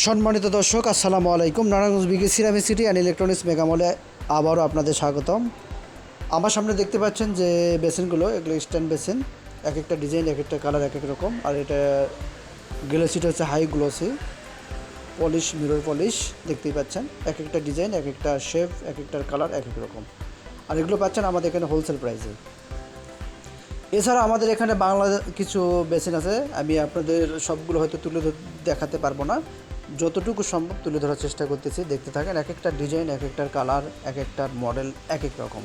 সম্মানিত দর্শক, আসসালামু আলাইকুম। নারায়ণগঞ্জ বিগে সিরামি সিটি অ্যান্ড ইলেকট্রনিক্স মেগামলে আবারও আপনাদের স্বাগতম। আমার সামনে দেখতে পাচ্ছেন যে বেসিনগুলো, এগুলো স্ট্যান্ড বেসিন এক একটা ডিজাইন এক একটা কালার এক এক রকম। আর এটা গ্লোসিটা হচ্ছে high glossy, polish, mirror polish, দেখতেই পাচ্ছেন। এক একটা ডিজাইন এক একটা শেপ এক একটার কালার এক এক রকম। আর এগুলো পাচ্ছেন আমাদের এখানে হোলসেল প্রাইসে। এছাড়া আমাদের এখানে বাংলা কিছু বেসিন আছে, আমি আপনাদের সবগুলো হয়তো তুলে দেখাতে পারব না। যতটুকু সম্ভব তুলে ধরার চেষ্টা করতেছি, দেখতে থাকেন এক একটা ডিজাইন, এক একটার কালার, এক একটার মডেল, এক এক রকম।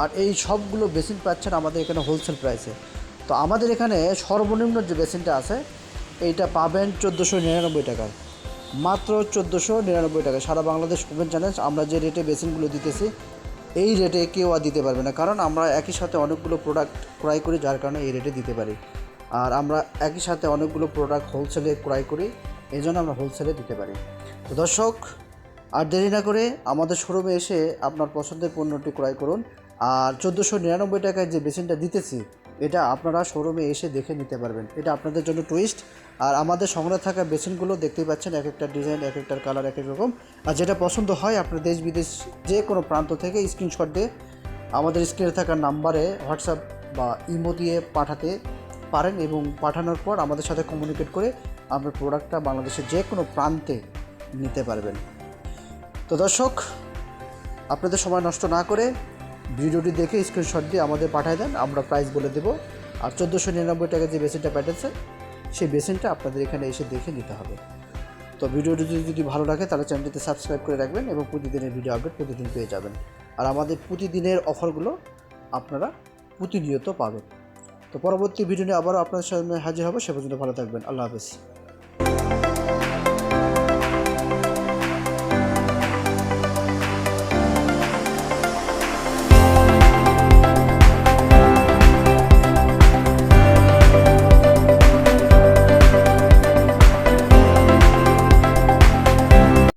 আর এই সবগুলো বেসিন পাচ্ছেন আমাদের এখানে হোলসেল প্রাইসে। তো আমাদের এখানে সর্বনিম্ন যে বেসিনটা আছে, এইটা পাবেন চোদ্দোশো নিরানব্বই টাকায়। মাত্র চোদ্দোশো নিরানব্বই টাকা সারা বাংলাদেশ ওপেন চ্যালেঞ্জ, আমরা যে রেটে বেসিনগুলো দিতেছি, এই রেটে কেউ আর দিতে পারবে না। কারণ আমরা একই সাথে অনেকগুলো প্রোডাক্ট ক্রয় করি, যার কারণে এই রেটে দিতে পারি। আর আমরা একই সাথে অনেকগুলো প্রোডাক্ট হোলসেলে ক্রয় করি, এই জন্য আমরা হোলসেলে দিতে পারি। তো দর্শক, আর দেরি না করে আমাদের শোরুমে এসে আপনার পছন্দের পণ্যটি ক্রয় করুন। আর চোদ্দোশো নিরানব্বই টাকায় যে বেসিনটা দিতেছি, এটা আপনারা শোরুমে এসে দেখে নিতে পারবেন। এটা আপনাদের জন্য টুইস্ট আর আমাদের সংগ্রহে থাকা বেসিনগুলো দেখতেই পাচ্ছেন এক একটা ডিজাইন এক একটার কালার এক এক রকম। আর যেটা পছন্দ হয়, আপনার দেশ বিদেশ যে কোনো প্রান্ত থেকে স্ক্রিনশট দিয়ে আমাদের স্ক্রিনে থাকা নাম্বারে হোয়াটসঅ্যাপ বা ইমো দিয়ে পাঠাতে পারেন এবং পাঠানোর পর আমাদের সাথে কমিউনিকেট করে আপনার প্রোডাক্টটা বাংলাদেশের যে কোনো প্রান্তে নিতে পারবেন। তো দর্শক, আপনাদের সময় নষ্ট না করে ভিডিওটি দেখে স্ক্রিনশট দিয়ে আমাদের পাঠিয়ে দেন, আমরা প্রাইস বলে দেবো। আর চোদ্দোশো নিরানব্বই টাকা যে বেসিনটা পাঠিয়েছে সেই বেসিনটা আপনাদের এখানে এসে দেখে নিতে হবে। তো ভিডিওটি যদি যদি ভালো লাগে, তাহলে চ্যানেলটিতে সাবস্ক্রাইব করে রাখবেন এবং প্রতিদিনের ভিডিও আপডেট প্রতিদিন পেয়ে যাবেন। আর আমাদের প্রতিদিনের অফারগুলো আপনারা প্রতিনিয়ত পাবেন। তো পরবর্তী ভিডিও নিয়ে আবারও আপনাদের সামনে হাজির হব, সে পর্যন্ত ভালো থাকবেন। আল্লাহ হাফেজ।